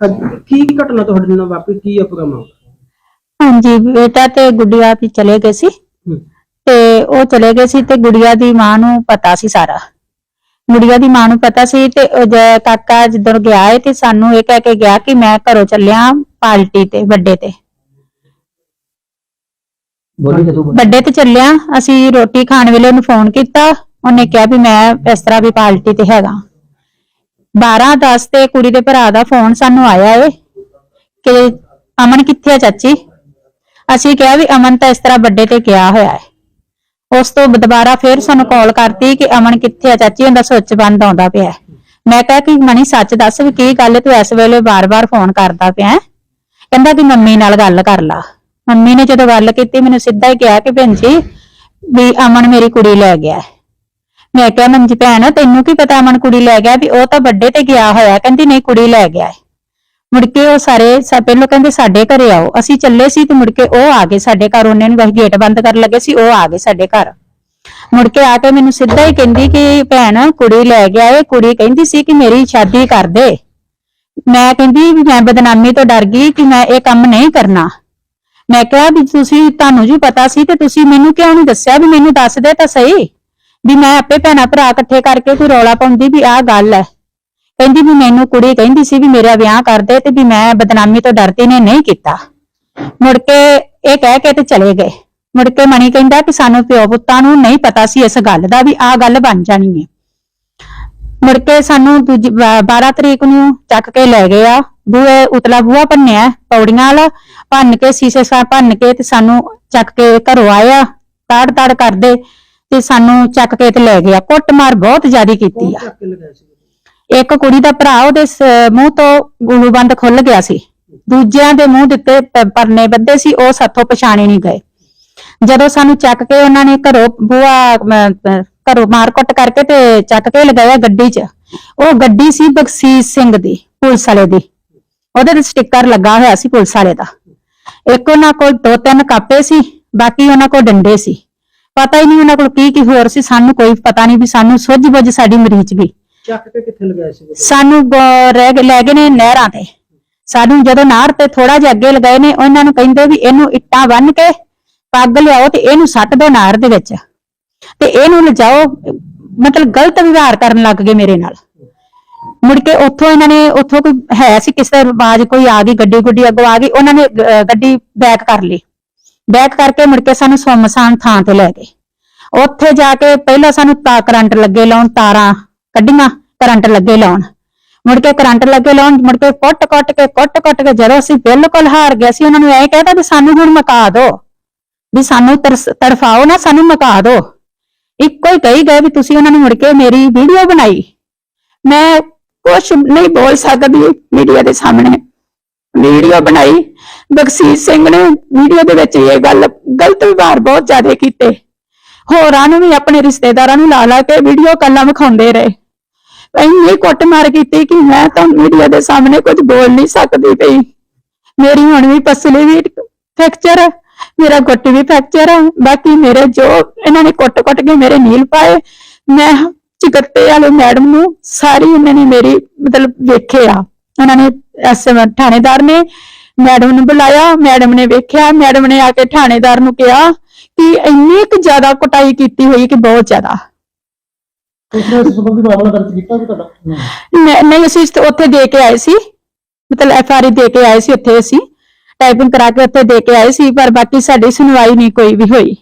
ਅੱਜ ਕੀ ਘਟਨਾ ਤੁਹਾਡੇ ਨਾਲ ਵਾਪਰੀ? ਕੀ ਆ ਮਾਮਲਾ ਹਾਂਜੀ ਬੇਟਾ ਤੇ ਗੁੱਡੀਆ ਵੀ ਚਲੇ ਗਏ ਸੀ। ਹੂੰ। ਤੇ ਉਹ ਚਲੇ ਗਏ ਸੀ ਤੇ ਗੁੜੀਆ ਦੀ ਮਾਂ ਨੂੰ ਪਤਾ ਸੀ ਸਾਰਾ। ਗੁੜੀਆ ਦੀ ਮਾਂ ਨੂੰ ਪਤਾ ਸੀ ਤੇ ਉਹ ਜ- ਕਾਕਾ ਜਿੱਦਣ ਗਿਆ ਤੇ ਸਾਨੂੰ ਇਹ ਕਹਿ ਕੇ ਗਿਆ ਕਿ ਮੈਂ ਘਰੋਂ ਚੱਲਿਆ ਪਾਰਟੀ ਤੇ ਵੱਡੇ ਤੇ। ਬੋਲੀ ਤੇ ਤੂੰ ਵੱਡੇ? ਤੇ ਚੱਲਿਆ। ਅਸੀਂ ਰੋਟੀ ਖਾਣ ਵੇਲੇ ਉਹਨੂੰ ਫੋਨ ਕੀਤਾ। ਉਹਨੇ ਕਿਹਾ ਵੀ ਮੈਂ ਇਸ ਤਰ੍ਹਾਂ ਵੀ ਪਾਰਟੀ ਤੇ ਹੈਗਾ। 12 10 ਤੇ ਕੁੜੀ ਦੇ ਭਰਾ ਦਾ ਫੋਨ ਸਾਨੂੰ ਆਇਆ ਏ ਕਿ ਅਮਨ ਕਿੱਥੇ ਆ ਚਾਚੀ? ਅਸੀਂ ਕਿਹਾ ਵੀ ਅਮਨ ਤਾਂ ਇਸ ਤਰ੍ਹਾਂ ਵੱਡੇ ਤੇ ਗਿਆ ਹੋਇਆ ਹੈ ਉਸ ਤੋਂ ਦੁਬਾਰਾ ਫਿਰ ਸਾਨੂੰ ਕਾਲ ਕਰਤੀ ਕਿ ਅਮਨ ਕਿੱਥੇ ਆ ਚਾਚੀ? ਉਹਦਾ ਸੁੱਚ ਬੰਦ ਆਉਂਦਾ ਪਿਆ ਮੈਂ ਕਿਹਾ ਕਿ ਮਣੀ ਸੱਚ ਦੱਸ ਵੀ ਕੀ ਗੱਲ ਤੂੰ ਇਸ ਵੇਲੇ ਬਾਰ-ਬਾਰ ਫੋਨ ਕਰਦਾ ਪਿਆ ਕਹਿੰਦਾ ਕਿ ਮੰਮੀ ਨਾਲ ਗੱਲ ਕਰ ਲਾ। ਮੰਮੀ ਨੇ ਜਦੋਂ ਗੱਲ ਕੀਤੀ, ਮੈਨੂੰ ਸਿੱਧਾ ਹੀ ਕਿਹਾ ਕਿ ਭੈਣ ਜੀ ਵੀ ਅਮਨ ਮੇਰੀ ਕੁੜੀ ਲੈ ਗਿਆ ਮੈਂ ਕਿਹਾ ਮੰਜੀ ਭੈਣ, ਤੈਨੂੰ ਕੀ ਪਤਾ ਅਮਨ ਕੁੜੀ ਲੈ ਗਿਆ ਵੀ ਉਹ ਤਾਂ ਵੱਡੇ ਤੇ ਗਿਆ ਹੋਇਆ, ਕਹਿੰਦੀ ਨਹੀਂ ਕੁੜੀ ਲੈ ਗਿਆ ਹੈ। ਮੁੜ ਕੇ ਉਹ ਸਾਰੇ ਸਾ, ਪਹਿਲਾਂ ਕਹਿੰਦੇ ਸਾਡੇ ਘਰੇ ਆਓ, ਅਸੀਂ ਚੱਲੇ ਸੀ ਤੇ ਮੁੜ ਕੇ ਉਹ ਆ ਗਏ ਸਾਡੇ ਘਰ, ਉਹਨੇ ਨੂੰ ਬਸ ਗੇਟ ਬੰਦ ਕਰਨ ਲੱਗੇ ਸੀ, ਉਹ ਆ ਗਏ ਸਾਡੇ ਘਰ। ਮੁੜ ਕੇ ਆ ਕੇ ਮੈਨੂੰ ਸਿੱਧਾ ਹੀ ਕਹਿੰਦੀ ਕਿ ਭੈਣ, ਕੁੜੀ ਲੈ ਗਿਆ ਏ, ਕੁੜੀ ਕਹਿੰਦੀ ਸੀ ਕਿ ਮੇਰੀ ਸ਼ਾਦੀ ਕਰ ਦੇ। ਮੈਂ ਕਹਿੰਦੀ ਵੀ ਮੈਂ ਬਦਨਾਮੀ ਤੋਂ ਡਰ ਗਈ ਕਿ ਮੈਂ ਇਹ ਕੰਮ ਨਹੀਂ ਕਰਨਾ। ਮੈਂ ਕਿਹਾ ਵੀ ਤੁਸੀਂ, ਤੁਹਾਨੂੰ ਜੀ ਪਤਾ ਸੀ ਤੇ ਤੁਸੀਂ ਮੈਨੂੰ ਕਿਉਂ ਨਹੀਂ ਦੱਸਿਆ ਵੀ ਮੈਨੂੰ ਦੱਸ ਦੇ ਤਾਂ ਸਹੀ? ਵੀ ਮੈਂ ਆਪੇ ਭੈਣਾਂ ਭਰਾ ਇਕੱਠੇ ਕਰਕੇ ਕੋਈ ਰੌਲਾ ਪਾਉਂਦੀ ਵੀ ਆਹ ਗੱਲ ਹੈ ਕਹਿੰਦੀ ਵੀ ਮੈਨੂੰ ਕੁੜੀ ਕਹਿੰਦੀ ਸੀ ਵੀ ਮੇਰਾ ਵਿਆਹ ਕਰ ਦੇ ਤੇ ਵੀ ਮੈਂ ਬਦਨਾਮੀ ਤੋਂ ਡਰਦੀ ਨੇ ਨਹੀਂ ਕੀਤਾ। ਮੁੜ ਕੇ ਇਹ ਕਹਿ ਕੇ ਤੇ ਚਲੇ ਗਏ। ਮੁੜ ਕੇ ਮਣੀ ਕਹਿੰਦਾ ਕਿ ਸਾਨੂੰ ਪਿਓ ਪੁੱਤਾਂ ਨੂੰ ਨਹੀਂ ਪਤਾ ਸੀ ਇਸ ਗੱਲ ਦਾ ਵੀ ਆਹ ਗੱਲ ਬਣ ਜਾਣੀ ਹੈ ਮੁੜ ਕੇ ਸਾਨੂੰ ਦੂਜੀ 12 ਤਰੀਕ ਨੂੰ ਚੱਕ ਕੇ ਲੈ ਗਏ ਆ। ਬੂਹੇ ਉਤਲਾ ਬੂਹਾ ਭੰਨਿਆ, ਪੌੜੀਆਂ ਵਾਲਾ ਭੰਨ ਕੇ ਸੀਸੇ ਸਾ ਭੰਨ ਕੇ ਤੇ ਸਾਨੂੰ ਚੱਕ ਕੇ ਘਰੋਂ ਆਇਆ ਤਾੜ ਤਾੜ ਕਰਦੇ। ਤੇ ਸਾਨੂੰ ਚੱਕ ਕੇ ਤੇ ਲੈ ਗਿਆ। ਕੁੱਟਮਾਰ ਬਹੁਤ ਜ਼ਿਆਦੀ ਕੀਤੀ ਆ। ਚੱਕ ਕੇ ਲਗਾਇਆ ਸੀ ਇੱਕ ਕੁੜੀ ਦਾ ਭਰਾ ਉਹਦੇ ਸ- ਮੂੰਹ ਤੋਂ ਗੂਲੂ ਬੰਦ ਖੁੱਲ ਗਿਆ ਸੀ। ਦੂਜਿਆਂ ਦੇ ਮੂੰਹ ਦਿੱਤੇ ਪ- ਪਰਨੇ ਬੱਧੇ ਸੀ ਉਹ ਸਾਥੋਂ ਪਛਾਣੇ ਨਹੀਂ ਗਏ। ਜਦੋਂ ਸਾਨੂੰ ਚੱਕ ਕੇ ਉਹਨਾਂ ਨੇ ਘਰੋਂ ਬੂਆ ਘਰੋਂ ਮਾਰ ਕੁੱਟ ਕਰਕੇ ਤੇ ਚੱਕ ਕੇ ਲਗਾਇਆ ਗੱਡੀ 'ਚ। ਉਹ ਗੱਡੀ ਸੀ ਬਖਸ਼ੀਸ਼ ਸਿੰਘ ਦੀ ਪੁਲਿਸ ਵਾਲੇ ਦੀ। ਉਹਦੇ ਤੇ ਸਟicker ਲੱਗਾ ਹੋਇਆ ਸੀ ਪੁਲਿਸ ਵਾਲੇ ਦਾ। ਇੱਕ ਉਹਨਾਂ ਕੋਲ ਦੋ ਤਿੰਨ ਕਾਪੇ ਸੀ ਬਾਕੀ ਉਹਨਾਂ ਕੋਲ ਡੰਡੇ ਸੀ। ਪਤਾ ਹੀ ਨਹੀਂ ਉਹਨਾਂ ਕੋਲ ਕੀ ਕੀ ਹੋਰ ਸੀ ਸਾਨੂੰ ਕੋਈ ਪਤਾ ਨਹੀਂ ਵੀ ਸਾਨੂੰ ਸੁੱਝ ਬੁੱਝ ਸਾਡੀ ਮਰੀਜ਼ ਵੀ। ਚੱਕ ਕੇ ਕਿੱਥੇ ਲਗਾਇਆ ਸੀ ਸਾਨੂੰ ਗ- ਰਹਿ ਗਏ ਲੈ ਗਏ ਨੇ ਨਹਿਰਾਂ ਤੇ। ਸਾਨੂੰ ਜਦੋਂ ਨਹਿਰ ਤੇ ਥੋੜਾ ਜਿਹਾ ਅੱਗੇ ਲਗਾਏ ਨੇ ਉਹਨਾਂ ਨੂੰ ਕਹਿੰਦੇ ਵੀ ਇਹਨੂੰ ਇੱਟਾਂ ਬੰਨ ਕੇ ਪੱਗ ਲਿਆਓ ਤੇ ਇਹਨੂੰ ਸੱਟ ਦਿਓ ਨਹਿਰ ਦੇ ਵਿੱਚ। ਤੇ ਇਹਨੂੰ ਲਿਜਾਓ ਮਤਲਬ ਗਲਤ ਵਿਵਹਾਰ ਕਰਨ ਲੱਗ ਗਏ ਮੇਰੇ ਨਾਲ। ਮੁੜ ਕੇ ਉੱਥੋਂ ਇਹਨਾਂ ਨੇ ਉੱਥੋਂ ਕੋਈ ਹੈ ਸੀ ਕਿਸੇ ਦਾ ਆਵਾਜ਼ ਕੋਈ ਆ ਗਈ ਗੱਡੀ ਗੁੱਡੀ ਅੱਗੋਂ ਆ ਗਈ ਉਹਨਾਂ ਨੇ ਗ- ਗੱਡੀ ਬੈਕ ਕਰ ਲਈ। ਬੈਕ ਕਰਕੇ ਮੁੜ ਕੇ ਸਾਨੂੰ ਸੁੰਮਸਾਨ ਥਾਂ ਤੇ ਲੈ ਗਏ। ਉੱਥੇ ਜਾ ਕੇ ਪਹਿਲਾਂ ਸਾਨੂੰ ਤਾ ਕਰੰਟ ਲੱਗੇ ਲਾਉਣ, ਤਾਰਾਂ ਕੱਢੀਆਂ, ਕਰੰਟ ਲੱਗੇ ਲਾਉਣ। ਮੁੜ ਕੇ ਕਰੰਟ ਲੱਗੇ ਲਾਉਣ, ਮੁੜ ਕੇ ਕੁੱਟ ਕੁੱਟ ਕੇ, ਕੁੱਟ ਕੁੱਟ ਕੇ ਜਦੋਂ ਅਸੀਂ ਬਿਲਕੁਲ ਹਾਰ ਗਏ ਸੀ, ਉਹਨਾਂ ਨੂੰ ਐਂ ਕਹਿਤਾ ਵੀ ਸਾਨੂੰ ਹੁਣ ਮਕਾ ਦਿਓ ਵੀ ਸਾਨੂੰ ਤਰਸ- ਤੜਫਾਓ ਨਾ, ਸਾਨੂੰ ਮਕਾ ਦਿਓ ਇੱਕੋ ਹੀ ਕਹੀ ਗਏ ਵੀ ਤੁਸੀਂ ਉਹਨਾਂ ਨੂੰ ਮੁੜ ਕੇ ਮੇਰੀ ਵੀਡੀਓ ਬਣਾਈ। ਮੈਂ ਕੁਝ ਨਹੀਂ ਬੋਲ ਸਕਦੀ ਮੀਡੀਆ ਦੇ ਸਾਹਮਣੇ। ਵੀਡੀਓ ਬਣਾਈ। ਬਖਸ਼ੀਸ਼ ਸਿੰਘ ਨੇ ਵੀਡੀਓ ਦੇ ਵਿੱਚ ਇਹ ਗੱਲ, ਗਲਤ ਵਿਵਹਾਰ ਬਹੁਤ ਜ਼ਿਆਦਾ ਕੀਤੇ। ਹੋਰਾਂ ਨੂੰ ਵੀ ਆਪਣੇ ਰਿਸ਼ਤੇਦਾਰਾਂ ਨੂੰ ਲਾ ਲਾ ਕੇ ਵੀਡੀਓ ਕੱਲਾਂ ਵਿਖਾਉਂਦੇ ਰਹੇ। ਇੰਨੀ ਕੁੱਟਮਾਰ ਕੀਤੀ ਕਿ ਮੈਂ ਤਾਂ ਮੀਡੀਆ ਦੇ ਸਾਹਮਣੇ ਕੁਝ ਬੋਲ ਨਹੀਂ ਸਕਦੀ ਪਈ। ਮੇਰੀ ਹੁਣ ਵੀ ਪਸਲੀ ਵੀ ਫ੍ਰੈਕਚਰ ਹੈ, ਮੇਰਾ ਗੁੱਟ ਵੀ ਫ੍ਰੈਕਚਰ ਹੈ, ਬਾਕੀ ਮੇਰੇ ਜੋ ਇਹਨਾਂ ਨੇ ਕੁੱਟ-ਕੁੱਟ ਕੇ ਮੇਰੇ ਨੀਲ ਪਾਏ, ਮੈਂ ਚਿਕੱਤੇ ਵਾਲੇ ਮੈਡਮ ਨੂੰ ਸਾਰੀ ਇਹਨਾਂ ਨੇ ਮੇਰੀ ਮਤਲਬ ਵੇਖਿਆ ਉਹਨਾਂ ਨੇ ਐਸਐਮ ਥਾਣੇਦਾਰ ਨੇ ਮੈਡਮ ਨੂੰ ਬੁਲਾਇਆ ਮੈਡਮ ਨੇ ਵੇਖਿਆ ਮੈਡਮ ਨੇ ਆ ਕੇ ਥਾਣੇਦਾਰ ਨੂੰ ਕਿਹਾ ਕਿ ਇੰਨੀ ਕੁ ਜ਼ਿਆਦਾ ਕੁਟਾਈ ਕੀਤੀ ਹੋਈ ਕਿ ਬਹੁਤ ਜ਼ਿਆਦਾ। ਉਸਨੇ ਇਸ ਸੰਬੰਧੀ ਮਾਮਲਾ ਦਰਜ ਕੀਤਾ ਵੀ ਤੁਹਾਡਾ। ਨਹੀਂ ਅਸੀਂ ਉੱਥੇ ਦੇ ਕੇ ਆਏ ਸੀ। ਮਤਲਬ ਐਫ ਆਰ ਦੇ ਕੇ ਆਏ ਸੀ ਉੱਥੇ ਅਸੀਂ। ਟਾਈਪਿੰਗ ਕਰਾ ਕੇ ਉੱਥੇ ਦੇ ਕੇ ਆਏ ਸੀ ਪਰ ਬਾਕੀ ਸਾਡੀ ਸੁਣਵਾਈ ਨਹੀਂ ਕੋਈ ਵੀ ਹੋਈ।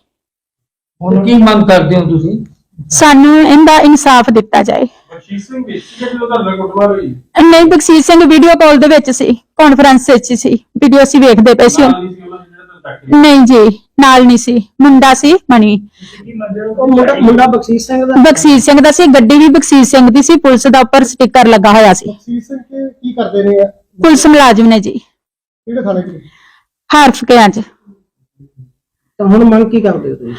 ਹੁਣ ਕੀ ਮੰਗ ਕਰਦੇ ਹੋ ਤੁਸੀਂ? ਸਾਨੂੰ ਇਹਦਾ ਇਨਸਾਫ ਦਿੱਤਾ ਜਾਏ। ਬਖਸ਼ੀਸ਼ ਸਿੰਘ ਵਿੱਚ ਸੀ ਜਦੋਂ ਤੁਹਾਡਾ ਕੁੱਟਮਾਰ ਹੋਈ ਨਹੀਂ ਬਖਸ਼ੀਸ਼ ਸਿੰਘ ਵੀਡੀਓ ਕਾਲ ਦੇ ਵਿੱਚ ਸੀ ਕਾਨਫਰੰਸ ਵਿੱਚ ਸੀ। ਵੀਡੀਓ ਅਸੀਂ ਵੇਖਦੇ ਪਏ ਸੀ ਨਾਲ ਨਹੀਂ ਸੀ ਉਹਨਾਂ ਦੇ ਜਿਹੜਾ ਤੁਹਾਨੂੰ ਚੱਕ ਲਿਆ ਨਹੀਂ ਜੀ ਨਾਲ ਨਹੀਂ ਸੀ। ਮੁੰਡਾ ਸੀ ਮਣੀ ਉਹ ਮੁੰਡਾ ਮੁੰਡਾ ਬਖਸ਼ੀਸ਼ ਸਿੰਘ ਦਾ? ਬਖਸ਼ੀਸ਼ ਸਿੰਘ ਦਾ ਸੀ ਗੱਡੀ ਵੀ ਬਖਸ਼ੀਸ਼ ਸਿੰਘ ਦੀ ਸੀ ਪੁਲਿਸ ਦਾ ਉੱਪਰ ਸਟicker ਲੱਗਾ ਹੋਇਆ ਸੀ। ਬਖਸ਼ੀਸ਼ ਸਿੰਘ ਕੀ ਕੀ ਕਰਦੇ ਨੇ ਪੁਲਿਸ ਮੁਲਾਜ਼ਮ ਨੇ ਜੀ। ਕਿਹੜੇ ਥਾਣੇ ਚ ਹਾਰਫਕਿਆਂ 'ਚ ਤਾਂ ਹੁਣ ਮੰਗ ਕੀ ਕਰਦੇ ਹੋ ਤੁਸੀਂ?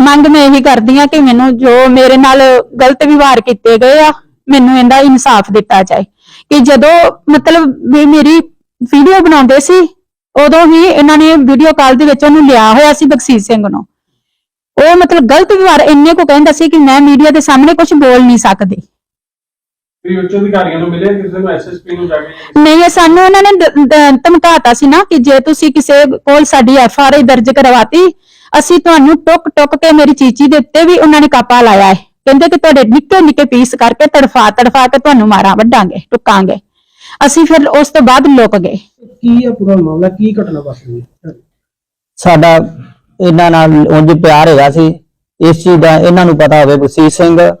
ਮੰਗ ਮੈਂ ਇਹੀ ਕਰਦੀ ਆ ਕਿ ਮੈਨੂੰ ਜੋ ਮੇਰੇ ਨਾਲ ਗਲਤ ਵਿਵਹਾਰ ਕੀਤੇ ਗਏ ਆ ਮੈਨੂੰ ਇਹਦਾ ਇਨਸਾਫ ਦਿੱਤਾ ਜਾਏ। ਕਿ ਜਦੋਂ ਮਤਲਬ ਵੀ ਮੇਰੀ ਵੀਡੀਓ ਬਣਾਉਂਦੇ ਸੀ ਉਦੋਂ ਹੀ ਇਹਨਾਂ ਨੇ ਵੀਡੀਓ ਕਾਲ ਦੇ ਵਿੱਚ ਉਹਨੂੰ ਲਿਆ ਹੋਇਆ ਸੀ ਬਖਸ਼ੀਸ਼ ਸਿੰਘ ਨੂੰ। ਉਹ ਮਤਲਬ ਗਲਤ ਵਿਵਹਾਰ ਇੰਨੇ ਕੋ ਕਹਿੰਦਾ ਸੀ ਕਿ ਮੈਂ ਮੀਡੀਆ ਦੇ ਸਾਹਮਣੇ ਕੁਝ ਬੋਲ ਨਹੀਂ ਸਕਦੀ। ਵੀ ਉੱਚ ਅਧਿਕਾਰੀਆਂ ਨੂੰ ਮਿਲੇ ਕਿਸੇ ਨੂੰ ਐਸਐਸਪੀ ਨੂੰ ਜਾ ਕੇ ਨਹੀਂ ਇਹ ਸਾਨੂੰ ਉਹਨਾਂ ਨੇ ਦ- ਦ- ਧਮਕਾਤਾ ਸੀ ਨਾ ਕਿ ਜੇ ਤੁਸੀਂ ਕਿਸੇ ਕੋਲ ਸਾਡੀ ਐਫ ਆਰ ਆਈ ਦਰਜ ਕਰਵਾਤੀ ਅਸੀਂ ਤੁਹਾਨੂੰ ਟੁੱਕ ਟੁੱਕ ਕੇ ਮੇਰੀ ਚੀਚੀ ਦੇ ਉੱਤੇ ਵੀ ਉਹਨਾਂ ਨੇ ਕਾਪਾ ਲਾਇਆ ਹੈ। ਕਹਿੰਦੇ ਕਿ ਤੁਹਾਡੇ ਨਿੱਕੇ ਨਿੱਕੇ ਪੀਸ ਕਰਕੇ ਤੜਫਾ ਤੜਫਾ ਕੇ ਤੁਹਾਨੂੰ ਮਾਰਾਂ ਵੱਢਾਂਗੇ ਟੁੱਕਾਂਗੇ। ਅਸੀਂ ਫਿਰ ਉਸ ਤੋਂ ਬਾਅਦ ਲੁਕ ਗਏ। ਕੀ ਹੈ ਪੂਰਾ ਮਾਮਲਾ? ਕੀ ਘਟਨਾ ਵਾਪਰੀ? ਹੈ ਸਾਡਾ ਇਹਨਾਂ ਨਾਲ ਉਂਝ ਪਿਆਰ ਹੈਗਾ ਸੀ। ਇਸ ਚੀਜ਼ ਦਾ ਇਹਨਾਂ ਨੂੰ ਪਤਾ ਹੋਵੇ ਬਸੀਰ ਸਿੰਘ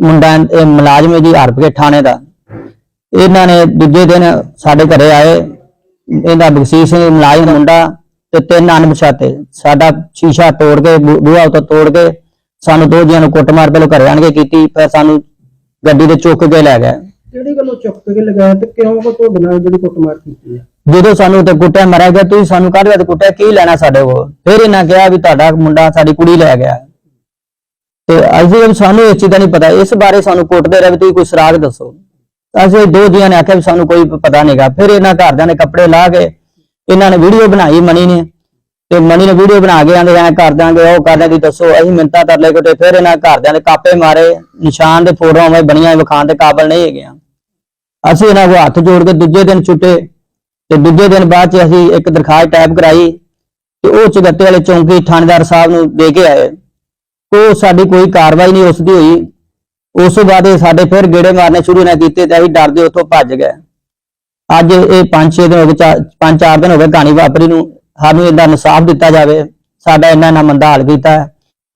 ਮੁੰਡਾ ਇਹ ਮੁਲਾਜ਼ਮ ਹੈ ਜੀ ਹਰਪਕੇ ਥਾਣੇ ਦਾ। ਇਹਨਾਂ ਨੇ ਦੂਜੇ ਦਿਨ ਸਾਡੇ ਘਰੇ ਆਏ। ਇਹਦਾ ਬਸੀਰ ਸਿੰਘ ਮੁਲਾਜ਼ਮ ਮੁੰਡਾ ਤੇ ਤਿੰਨ ਅਣਪਛਾਤੇ। ਸਾਡਾ ਸ਼ੀਸ਼ਾ ਤੋੜ ਕੇ ਬੂ- ਬੂਹਾ ਉੱਤੇ ਤੋੜ ਕੇ ਸਾਨੂੰ ਦੋ ਜੀਆਂ ਨੂੰ ਕੁੱਟਮਾਰ ਪਹਿਲਾਂ ਘਰੇ ਆਣ ਕੇ ਕੀਤੀ ਫਿਰ ਸਾਨੂੰ ਗੱਡੀ ਤੇ ਚੁੱਕ ਕੇ ਲੈ ਗਏ। ਕਿਹੜੀ ਗੱਲੋਂ ਚੁੱਕ ਕੇ ਲਗਾਇਆ ਤੇ ਕਿਉਂ ਕੋ ਤੁਹਾਡੇ ਨਾਲ ਜਿਹੜੀ ਕੁੱਟਮਾਰ ਕੀਤੀ ਹੈ? ਜਦੋਂ ਸਾਨੂੰ ਤੇ ਕੁੱਟਿਆ ਮਰਿਆ ਗਿਆ ਤੁਸੀਂ ਸਾਨੂੰ ਕਾਹਦੇ ਵਾਸਤੇ ਕੁੱਟਿਆ? ਕੀ ਲੈਣਾ ਸਾਡੇ ਕੋਲ? ਫਿਰ ਇਹਨਾਂ ਕਿਹਾ ਵੀ ਤੁਹਾਡਾ ਮੁੰਡਾ ਸਾਡੀ ਕੁੜੀ ਲੈ ਗਿਆ। ਤੇ ਅਸੀਂ ਵੀ ਸਾਨੂੰ ਇਸ ਚੀਜ਼ ਦਾ ਨਹੀਂ ਪਤਾ। ਇਸ ਬਾਰੇ ਸਾਨੂੰ ਕੁੱਟਦੇ ਰਹੇ ਵੀ ਤੁਸੀਂ ਕੋਈ ਸਰਾਗ ਦੱਸੋ। ਅਸੀਂ ਦੋ ਜੀਆਂ ਨੇ ਆਖਿਆ ਵੀ ਸਾਨੂੰ ਕੋਈ ਪਤਾ ਨਹੀਂਗਾ ਫਿਰ ਇਹਨਾਂ ਘਰਦਿਆਂ ਨੇ ਕੱਪੜੇ ਲਾ ਕੇ ਇਹਨਾਂ ਨੇ ਵੀਡੀਓ ਬਣਾਈ ਮਣੀ ਨੇ। ਤੇ ਮਣੀ ਨੇ ਵੀਡੀਓ ਬਣਾ ਕੇ ਆਂਦੇ ਐ ਕਰ ਦਾਂਗੇ ਉਹ ਕਰ ਦਾਂਗੇ ਦੱਸੋ, ਅਸੀਂ ਮਿੰਤਾ ਕਰ ਲੈ ਤੇ ਫਿਰ ਇਹਨਾਂ ਘਰਦਿਆਂ ਦੇ ਕਾਪੇ ਮਾਰੇ, ਨਿਸ਼ਾਨ ਦੇ ਫੋਟੋਆਂ ਵਿੱਚ ਬਣੀਆਂ ਵਿਖਾਣ ਦੇ ਕਾਬਲ ਨਹੀਂ ਹੈਗੇ ਅਸੀਂ ਇਹਨਾਂ ਕੋ ਹੱਥ ਜੋੜ ਕੇ ਦੂਜੇ ਦਿਨ ਛੁੱਟੇ, ਤੇ ਦੂਜੇ ਦਿਨ ਬਾਅਦ ਚ ਅਸੀਂ ਇੱਕ ਦਰਖਾਸਤ ਟਾਈਪ ਕਰਾਈ, ਤੇ ਉਹ ਚਗੱਤੇ ਵਾਲੇ ਚੌਂਕੀ ਥਾਣੇਦਾਰ ਸਾਹਿਬ ਨੂੰ ਦੇ ਕੇ ਆਏ। ਉਹ ਸਾਡੀ ਕੋਈ ਕਾਰਵਾਈ ਨਹੀਂ ਉਸ ਦੀ ਹੋਈ। ਉਸ ਤੋਂ ਬਾਅਦ ਇਹ ਸਾਡੇ ਫਿਰ ਗੇੜੇ ਮਾਰਨੇ ਸ਼ੁਰੂ ਨਾ ਕੀਤੇ ਤੇ ਅਸੀਂ ਡਰਦੇ ਉੱਥੋਂ ਭੱਜ ਗਏ। ਅੱਜ ਇਹ 5-6 ਦਿਨ ਹੋ ਗਏ 5-4 ਦਿਨ ਹੋ ਗਏ ਕਹਾਣੀ ਵਾਪਰੀ ਨੂੰ। ਸਾਨੂੰ ਇਹਦਾ ਇਨਸਾਫ ਦਿੱਤਾ ਜਾਵੇ ਸਾਡਾ ਇਹਨਾਂ ਨਾਲ ਮੰਦਾ ਹਾਲ ਕੀਤਾ ਹੈ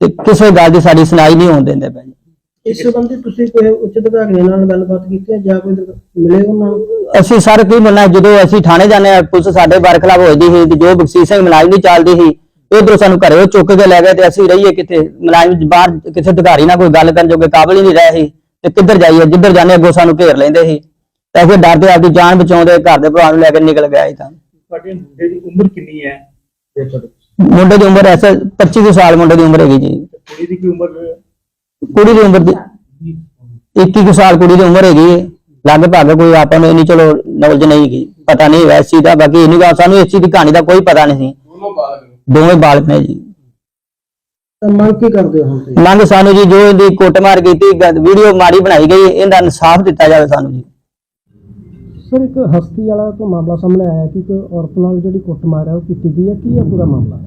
ਤੇ ਕਿਸੇ ਗੱਲ ਦੀ ਸਾਡੀ ਸੁਣਾਈ ਨਹੀਂ ਹੋਣ ਦਿੰਦੇ ਪਏ ਇਸ ਸੰਬੰਧੀ ਤੁਸੀਂ ਕੋਈ ਉੱਚ ਅਧਿਕਾਰੀਆਂ ਨਾਲ ਗੱਲਬਾਤ ਕੀਤੀ ਹੈ ਜਾਂ ਕੋਈ ਮਿਲੇ ਉਹਨਾਂ ਨੂੰ ਅਸੀਂ ਸਰ ਕੀ ਮੰਨਣਾ ਜਦੋਂ ਅਸੀਂ ਥਾਣੇ ਜਾਂਦੇ ਆ ਪੁਲਿਸ ਸਾਡੇ ਬਾਰ ਖਿਲਾਫ ਹੋਈਦੀ ਸੀ ਤੇ ਜੋ ਬਖਸ਼ੀਸ਼ ਸਿੰਘ ਮੁਲਾਜ਼ਮ ਦੀ ਚੱਲਦੀ ਸੀ ਉਧਰੋਂ ਸਾਨੂੰ ਘਰੇ ਚੁੱਕ ਕੇ ਲੈ ਗਏ ਤੇ ਅਸੀਂ ਰਹੀਏ ਕਿੱਥੇ ਮੁਲਾਜ਼ਮ ਬਾਹਰ ਕਿਸੇ ਅਧਿਕਾਰੀ ਨਾਲ ਕੋਈ ਗੱਲ ਕਰਨ ਜੋਗੇ ਕਾਬਲ ਹੀ ਨਹੀਂ ਰਹੇ ਸੀ ਤੇ ਕਿੱਧਰ ਜਾਈਏ ਜਿੱਧਰ ਜਾਂਦੇ ਅੱਗੋਂ ਸਾਨੂੰ ਘੇਰ ਲੈਂਦੇ ਸੀ। ਤੇ ਅਸੀਂ ਡਰਦੇ ਆਪਦੀ ਜਾਨ ਬਚਾਉਂਦੇ ਘਰ ਦੇ ਭਰਾ ਨੂੰ ਲੈ ਕੇ ਨਿਕਲ ਗਏ ਅਸੀਂ ਤਾਂ। ਤੁਹਾਡੇ ਮੁੰਡੇ ਦੀ ਉਮਰ ਕਿੰਨੀ ਹੈ? ਤੇ ਤੁਹਾਡੇ ਮੁੰਡੇ ਦੀ ਉਮਰ ਐਸਾ 25 ਕੁ ਸਾਲ ਮੁੰਡੇ ਦੀ ਉਮਰ ਹੈਗੀ ਜੀ। ਕੁੜੀ ਦੀ ਕੀ ਉਮਰ? ਕੁੜੀ ਦੀ ਉਮਰ ਦੀ 21 ਕੁ ਸਾਲ ਕੁੜੀ ਦੀ ਉਮਰ ਹੈਗੀ ਹੈ ਲਗਭਗ ਕੋਈ ਆਪਾਂ ਨੂੰ ਇੰਨੀ ਚਲੋ ਨੌਲੇਜ ਨਹੀਂ ਹੈਗੀ। ਪਤਾ ਨਹੀਂ ਹੈਗਾ ਇਸ ਚੀਜ਼ ਦਾ। ਬਾਕੀ ਇੰਨੀ ਗੱਲ ਸਾਨੂੰ ਇਸ ਚੀਜ਼ ਦੀ ਕਹਾਣੀ ਦਾ ਕੋਈ ਪਤਾ ਨਹੀਂ ਸੀ। ਦੋਨੋਂ ਬਾਲਗ ਨੇ। ਦੋਵੇਂ ਬਾਲਕ ਨੇ ਜੀ। ਤਾਂ ਮੰਗ ਕੀ ਕਰਦੇ ਹੋ ਹੁਣ ਤੁਸੀਂ? ਮੰਗ ਸਾਨੂੰ ਜੀ ਜੋ ਇਹਦੀ ਕੁੱਟਮਾਰ ਕੀਤੀ ਵੀਡੀਓ ਮਾੜੀ ਬਣਾਈ ਗਈ ਇਹਦਾ ਇਨਸਾਫ ਦਿੱਤਾ ਜਾਵੇ ਸਾਨੂੰ ਜੀ। ਸਰ ਇੱਕ ਹਸਤੀ ਵਾਲਾ ਤੋਂ ਮਾਮਲਾ ਸਾਹਮਣੇ ਆਇਆ ਕਿ ਇੱਕ ਔਰਤ ਨਾਲ ਜਿਹੜੀ ਕੁੱਟਮਾਰ ਹੈ ਉਹ ਕੀਤੀ ਗਈ ਹੈ ਕੀ ਹੈ ਪੂਰਾ ਮਾਮਲਾ?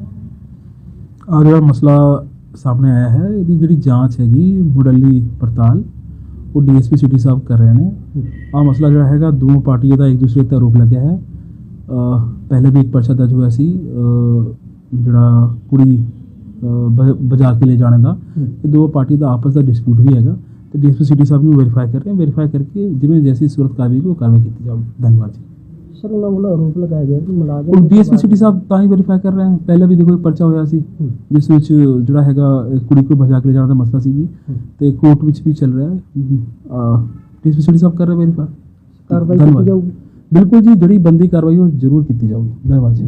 ਆ ਜਿਹੜਾ ਮਸਲਾ ਸਾਹਮਣੇ ਆਇਆ ਹੈ ਇਹਦੀ ਜਿਹੜੀ ਜਾਂਚ ਹੈਗੀ ਮੁੱਢਲੀ ਪੜਤਾਲ ਉਹ ਡੀਐਸਪੀ ਸਿਟੀ ਸਾਹਿਬ ਕਰ ਰਹੇ ਨੇ। ਆ ਮਸਲਾ ਜਿਹੜਾ ਹੈਗਾ ਦੋ ਪਾਰਟੀਆਂ ਦਾ ਇੱਕ ਦੂਸਰੇ ਤੇ ਆਰੋਪ ਲੱਗਿਆ ਹੈ। ਪਹਿਲੇ ਵੀ ਇੱਕ ਪਰਚਾ ਦਰਜ ਹੋਇਆ ਸੀ ਜਿਹੜਾ ਕੁੜੀ ਅਹ ਬ- ਬਜਾ ਕੇ ਲੈ ਜਾਣੇ ਦਾ। ਇਹ ਦੋ ਪਾਰਟੀ ਦਾ ਆਪਸ ਦਾ ਡਿਸਪਿਊਟ ਵੀ ਹੈਗਾ। ਤੇ ਡੀਐਸਪੀ ਸਿਟੀ ਸਾਹਿਬ ਨੂੰ ਵੈਰੀਫਾਈ ਕਰ ਰਹੇ ਹਨ ਵੈਰੀਫਾਈ ਕਰਕੇ ਜਿਵੇਂ ਜੈਸੀ ਸੂਰਤ ਹੋਈ ਉਹ ਕਾਰਵਾਈ ਕੀਤੀ ਜਾਊਗੀ। ਧੰਨਵਾਦ ਜੀ। ਸਰ ਉਹਨਾਂ ਵੱਲੋਂ ਆਰੋਪ ਲਗਾਇਆ ਗਿਆ ਕਿ ਮੁਲਾਜ਼ਮ ਡੀਐਸਪੀ ਸਿਟੀ ਸਾਹਿਬ ਤਾਂ ਹੀ ਵੈਰੀਫਾਈ ਕਰ ਰਹੇ ਹਨ ਪਹਿਲਾਂ ਵੀ ਦੇਖੋ ਪਰਚਾ ਹੋਇਆ ਸੀ ਜਿਸ ਵਿੱਚ ਜਿਹੜਾ ਹੈਗਾ ਕੁੜੀ को ਭਜਾ ਕੇ ਲੈ ਜਾਣ ਦਾ ਮਸਲਾ ਸੀ ਜੀ ਤੇ ਕੋਰਟ ਵਿੱਚ ਵੀ ਚੱਲ ਰਿਹਾ ਹੈ। ਡੀਐਸਪੀ ਸਿਟੀ ਸਾਹਿਬ ਕਰ ਰਹੇ ਵੈਰੀਫਾਈ ਕਾਰਵਾਈ ਕੀਤੀ ਜਾਊਗੀ। ਬਿਲਕੁਲ ਜੀ ਜਿਹੜੀ ਬੰਦੀ ਕਾਰਵਾਈ ਉਹ ਜ਼ਰੂਰ ਕੀਤੀ ਜਾਊਗੀ। ਧੰਨਵਾਦ ਜੀ।